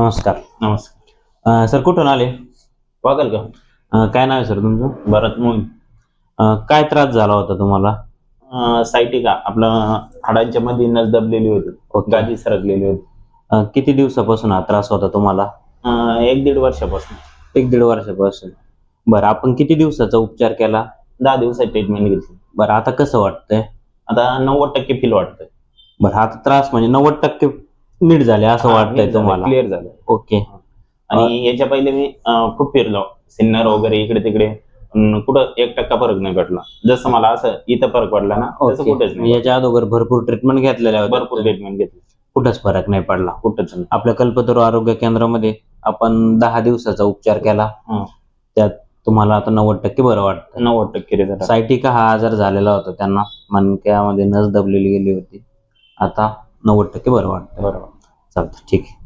नमस्कार. नमस्कार. अं, सर कुठून आले? वागल का? अं, काय नाव आहे सर तुमचं? भरत मोहीम अं, काय त्रास झाला होता तुम्हाला? सायटिका आपलं हाडांच्या मध्ये नस दबलेली होती. ओके. गादी सरकलेली होती. अं, किती दिवसापासून हा त्रास होता तुम्हाला? अं, एक दीड वर्षापासून. एक दीड वर्षापासून. बरं आपण किती दिवसाचा उपचार केला? दहा दिवसात ट्रीटमेंट घेतली. बरं आता कसं वाटतंय? आता नव्वद टक्के फील वाटतंय. बरं आता त्रास म्हणजे नव्वद टक्के नीट झाले असं वाटतंय तुम्हाला? क्लिअर झालं. ओके. आणि याच्या पहिले मी खूप फिरलो. सिन्नर वगैरे इकडे तिकडे. कुठं एक टक्का फरक नाही पडला. जसं मला असं इथं फरक पडला ना तसं कुठेच नाही याच्या अगोदर भरपूर ट्रीटमेंट घेतलेल्या भरपूर ट्रीटमेंट घेतली. कुठंच फरक नाही पडला. कुठंच नाही. आपल्या कल्पतरू आरोग्य केंद्रामध्ये आपण दहा दिवसाचा उपचार केला. त्यात तुम्हाला आता नव्वद टक्के बरं वाटतं. नव्वद टक्के सायटिका हा आजार झालेला होता त्यांना. मणक्यामध्ये नस दबलेली गेली होती. आता नव्वद टक्के बरं वाटतं बरोबर चालतं ठीक आहे.